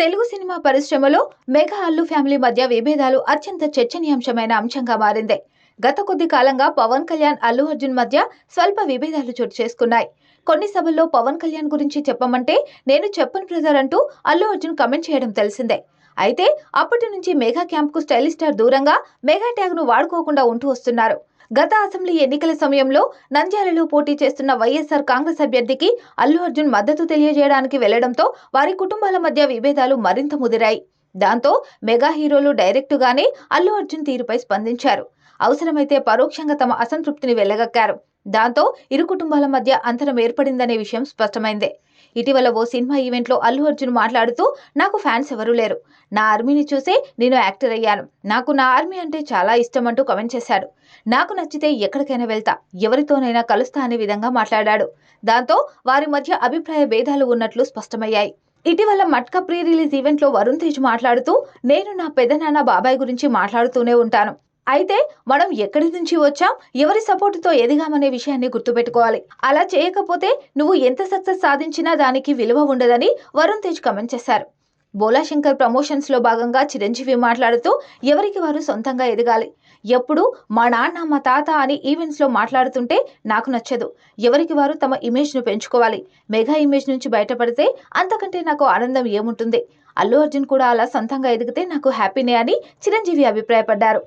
Telugu cinema పరిశ్రమలో mega Allu family మధ్య విభేదాలు అత్యంత చర్చనీయాంశమైన అంశంగా మారింది. గత కొద్ది కాలంగా పవన్ కళ్యాణ్ అల్లు అర్జున్ మధ్య స్వల్ప విభేదాలు చోటు చేసుకున్నాయి. కొన్ని సభల్లో పవన్ కళ్యాణ్ గురించి చెప్పమంటే నేను చెప్పను బ్రదర్ అంటూ అల్లు అర్జున్ కమెంట్ చేయడం తెలిసిందే. అయితే అప్పటి నుంచి మెగా క్యాంప్కు స్టైలిష్ స్టార్ దూరంగా మెగా ట్యాగ్ను వాడుకోకుండా ఉంటూ వస్తున్నారు. గత అసెంబ్లీ ఎన్నికల సమయంలో నంద్యాలలో పోటీ చేస్తున్న వైఎస్ఆర్ కాంగ్రెస్ అభ్యర్థికి అల్లు అర్జున్ మద్దతు తెలియజేయడానికి వెళ్ళడంతో వారి కుటుంబాల మధ్య విభేదాలు మరింత ముదిరాయి. దాంతో మెగా హీరోలు డైరెక్టుగానే అల్లు అర్జున్ తీరుపై స్పందించారు. అవసరమైతే పరోక్షంగా తమ అసంతృప్తిని వెళ్ళగక్కారు. దాంతో ఇరు కుటుంబాల మధ్య అంతరం ఏర్పడిందనే విషయం స్పష్టమైందే. ఇటీవల ఓ సినిమా ఈవెంట్లో అల్లు అర్జున్ మాట్లాడుతూ నాకు ఫ్యాన్స్ ఎవరూ లేరు. నా ఆర్మీని చూసే నేను యాక్టర్ అయ్యాను. నాకు నా ఆర్మీ అంటే చాలా ఇష్టం అంటూ కమెంట్ చేశాడు. నాకు నచ్చితే ఎక్కడికైనా వెళ్తా. ఎవరితోనైనా కలుస్తా అనే విధంగా మాట్లాడాడు. దాంతో వారి మధ్య అభిప్రాయ భేదాలు ఉన్నట్లు స్పష్టమయ్యాయి. ఇటీవల మట్కా ప్రీ రిలీజ్ ఈవెంట్లో వరుణ్ తేజ్ మాట్లాడుతూ నేను నా పెదనాన్న బాబాయ్ గురించి మాట్లాడుతూనే ఉంటాను. అయితే మనం ఎక్కడి నుంచి వచ్చాం? ఎవరి సపోర్టుతో ఎదిగామనే విషయాన్ని గుర్తుపెట్టుకోవాలి. అలా చేయకపోతే నువ్వు ఎంత సక్సెస్ సాధించినా దానికి విలువ ఉండదని వరుణ్ తేజ్ కమెంట్ చేశారు. బోలాశంకర్ ప్రమోషన్స్లో భాగంగా చిరంజీవి మాట్లాడుతూ ఎవరికి వారు సొంతంగా ఎదగాలి? ఎప్పుడు మా నాన్న మా తాత అని ఈవెంట్స్లో మాట్లాడుతుంటే నాకు నచ్చదు. ఎవరికి వారు తమ ఇమేజ్ను పెంచుకోవాలి? మెగా ఇమేజ్ నుంచి బయటపడితే అంతకంటే నాకు ఆనందం ఏముంటుంది? అల్లు అర్జున్ కూడా అలా సొంతంగా ఎదిగితే నాకు హ్యాపీనే అని చిరంజీవి అభిప్రాయపడ్డారు.